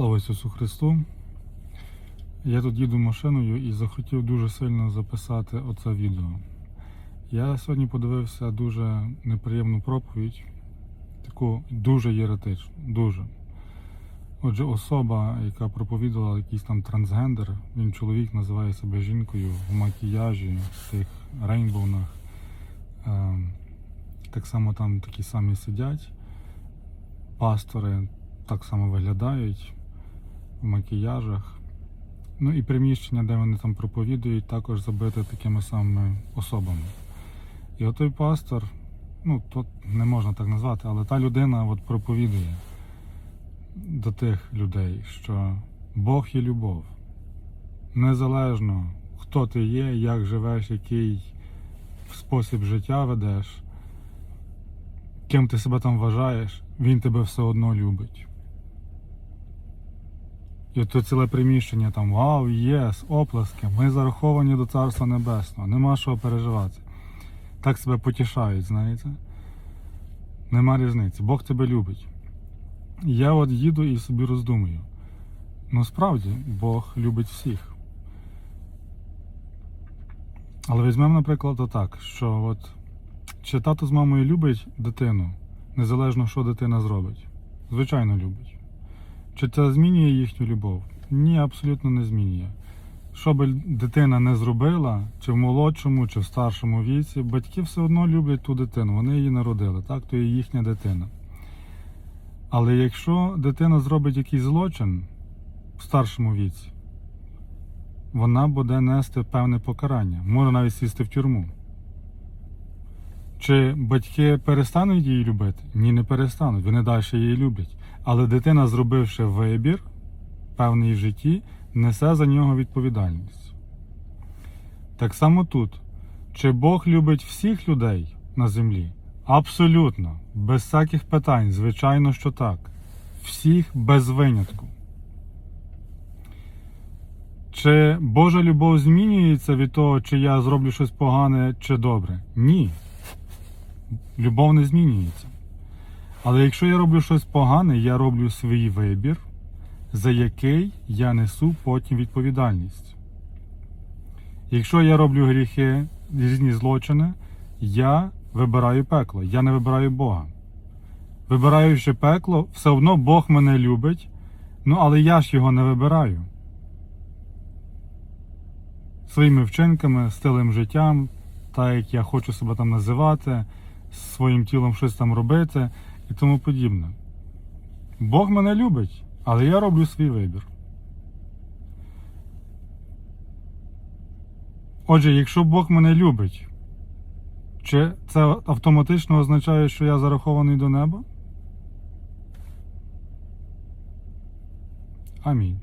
Слава Ісусу Христу! Я тут їду машиною і захотів дуже сильно записати оце відео. Я сьогодні подивився дуже неприємну проповідь, таку дуже єретичну, дуже. Отже, особа, яка проповідувала якийсь там трансгендер, він чоловік називає себе жінкою в макіяжі, в тих рейнбовнах. Е, так само там такі самі сидять. Пастори так само виглядають в макіяжах. Ну і приміщення, де вони там проповідують, також забите такими самими особами. І отой пастор, ну то не можна так назвати, але та людина от проповідує до тих людей, що Бог є любов. Незалежно, хто ти є, як живеш, який спосіб життя ведеш, ким ти себе там вважаєш, він тебе все одно любить. І от ціле приміщення там вау, єс, оплески, ми зараховані до Царства Небесного, нема що переживати. Так себе потішають, знаєте? Нема різниці. Бог тебе любить. Я от їду і собі роздумую. Ну справді, Бог любить всіх. Але візьмемо, наприклад, отак, що от чи тато з мамою любить дитину, незалежно, що дитина зробить? Звичайно, любить. Чи це змінює їхню любов? Ні, абсолютно не змінює. Що би дитина не зробила, чи в молодшому, чи в старшому віці, батьки все одно люблять ту дитину, вони її народили, так, то є їхня дитина. Але якщо дитина зробить якийсь злочин в старшому віці, вона буде нести певне покарання, може навіть сісти в тюрму. Чи батьки перестануть її любити? Ні, не перестануть, вони далі її люблять. Але дитина, зробивши вибір певний в житті, несе за нього відповідальність. Так само тут. Чи Бог любить всіх людей на землі? Абсолютно, без всяких питань, звичайно, що так. Всіх без винятку. Чи Божа любов змінюється від того, чи я зроблю щось погане чи добре? Ні. Любов не змінюється. Але якщо я роблю щось погане, я роблю свій вибір, за який я несу потім відповідальність. Якщо я роблю гріхи, різні злочини, я вибираю пекло, я не вибираю Бога. Вибираючи пекло, все одно Бог мене любить, ну але я ж його не вибираю. Своїми вчинками, стилем життям, так як я хочу себе там називати, своїм тілом щось там робити і тому подібне. Бог мене любить, але я роблю свій вибір. Отже, якщо Бог мене любить, чи це автоматично означає, що я зарахований до неба? Амінь.